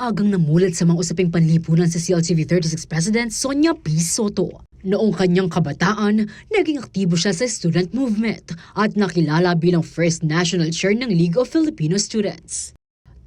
Maagang namulat sa mga usaping panlipunan sa CLTV 36 President Sonia P. Soto. Noong kanyang kabataan, naging aktibo siya sa student movement at nakilala bilang first national chair ng League of Filipino Students.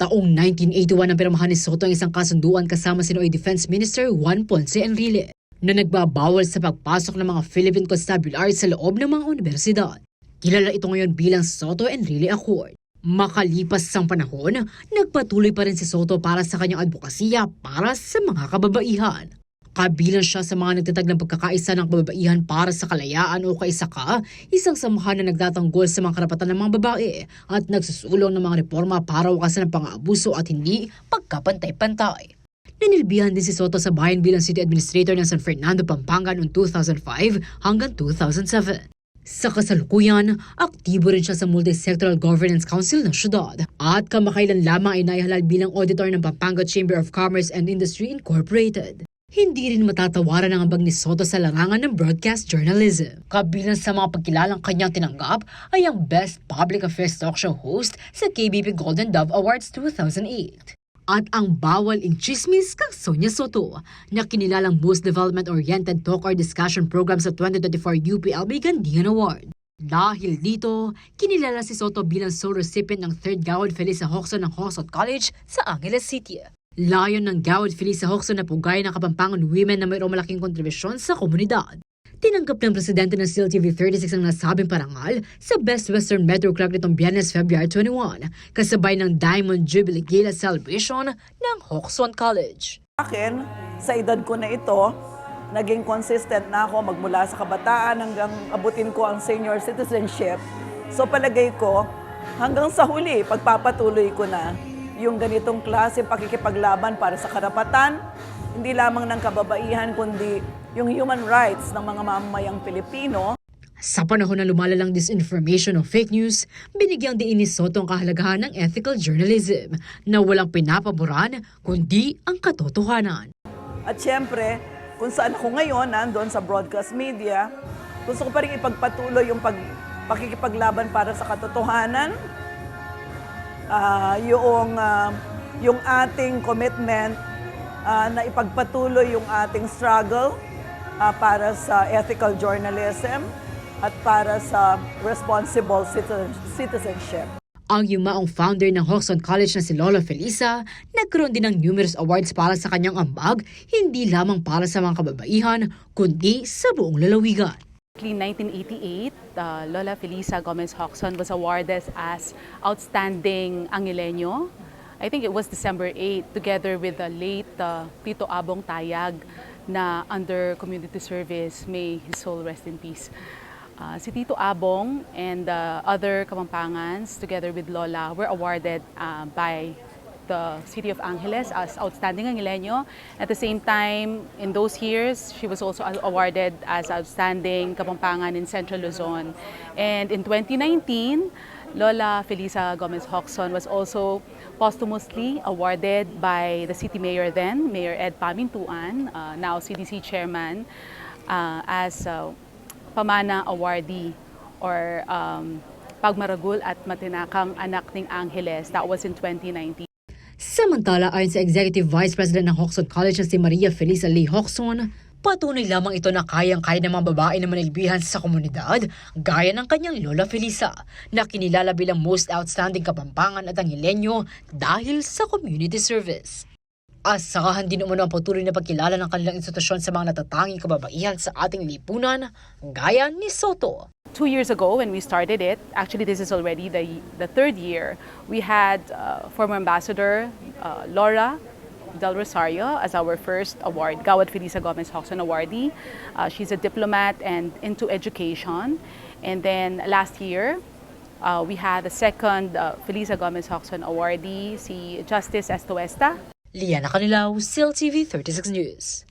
Taong 1981 ang pirmahan ni Soto ang isang kasunduan kasama si Noy Defense Minister Juan Ponce Enrile na nagbabawal sa pagpasok ng mga Philippine Constabulary sa loob ng mga universidad. Kilala ito ngayon bilang Soto Enrile Accord. Makalipas ang panahon, nagpatuloy pa rin si Soto para sa kanyang advokasya para sa mga kababaihan. Kabilang siya sa mga nagtatag ng pagkakaisa ng kababaihan para sa kalayaan o kaisaka, isang samahan na nagtatanggol sa mga karapatan ng mga babae at nagsusulong ng mga reforma para wakasan ng pang-aabuso at hindi pagkapantay-pantay. Nanilbihan din si Soto sa bayan bilang City Administrator ng San Fernando, Pampanga noong 2005 hanggang 2007. Sa kasalukuyan, aktibo rin siya sa Multi-Sectoral Governance Council ng syudad at kamakailan lamang ay naihalal bilang auditor ng Pampanga Chamber of Commerce and Industry Incorporated. Hindi rin matatawaran ang ambag ni Soto sa larangan ng broadcast journalism. Kabilang sa mga pagkilalang kanyang tinanggap ay ang Best Public Affairs Talk Show host sa KBP Golden Dove Awards 2008 at ang Bawal in Chismis kang Sonia Soto na kinilalang Most Development-Oriented Talk or Discussion Program sa 2024 UPLB Gandigan Award. Dahil dito, kinilala si Soto bilang sole recipient ng 3rd Gawad Felisa Hoxon ng Hoxot College sa Angeles City. Layon ng Gawad Felisa Hoxon na pugay ng Kapampangan Women na mayroong malaking kontribusyon sa komunidad. Tinanggap ng presidente ng CLTV 36 ang nasabing parangal sa Best Western Metro Clark nitong Biyernes, February 21, kasabay ng Diamond Jubilee Gala Celebration ng Hoxon College. akin, sa edad ko na ito, naging consistent na ako magmula sa kabataan hanggang abutin ko ang senior citizenship. So palagay ko, hanggang sa huli, pagpapatuloy ko na yung ganitong klase pakikipaglaban para sa karapatan, hindi lamang ng kababaihan, kundi yung human rights ng mga mamamayang Pilipino. Sa panahon na lumalalang disinformation o fake news, binigyang diin ni Soto ang kahalagahan ng ethical journalism na walang pinapaboran kundi ang katotohanan. At syempre, kung saan ako ngayon, nandun sa broadcast media, gusto ko pa rin ipagpatuloy yung pag, pakikipaglaban para sa katotohanan, Ah, yung, ah, yung ating commitment ah, na ipagpatuloy yung ating struggle ah, para sa ethical journalism at para sa responsible citizen- citizenship. Ang yumaong founder ng Hoxton College na si Lola Felisa, nagkaroon din ng numerous awards para sa kanyang ambag, hindi lamang para sa mga kababaihan, kundi sa buong lalawigan. In 1988, uh, Lola Felisa Gomez Hoxon was awarded as Outstanding Angileño. I think it was December 8, together with the late uh, Tito Abong Tayag na under community service. May his soul rest in peace. Uh, si Tito Abong and uh, other Kapampangans, together with Lola, were awarded uh, by the city of Angeles as Outstanding Angileño. At the same time, in those years, she was also awarded as Outstanding Kapampangan in Central Luzon. And in 2019, Lola Felisa Gomez Hoxon was also posthumously awarded by the city mayor then, Mayor Ed Pamintuan, uh, now CDC chairman, uh, as uh, Pamana Awardee or um, Pagmaragul at Matinakang Anak ng Angeles. That was in 2019. Samantala, ayon sa Executive Vice President ng Hoxton College na si Maria Felisa Lee Hoxton, patunay lamang ito na kayang-kaya ng mga babae na manilbihan sa komunidad gaya ng kanyang Lola Felisa na kinilala bilang most outstanding kapampangan at angilenyo dahil sa community service. Asahan din umano ang patuloy na pagkilala ng kanilang institusyon sa mga natatanging kababaihan sa ating lipunan gaya ni Soto. Two years ago, when we started it, actually this is already the, the third year, we had uh, former ambassador uh, Laura Del Rosario as our first award, Gawad Felisa Gomez Hoxton awardee. Uh, she's a diplomat and into education. And then last year, uh, we had the second uh, Felisa Gomez Hoxton awardee, si Justice Estuesta. Liana Canilaw, CLTV 36 News.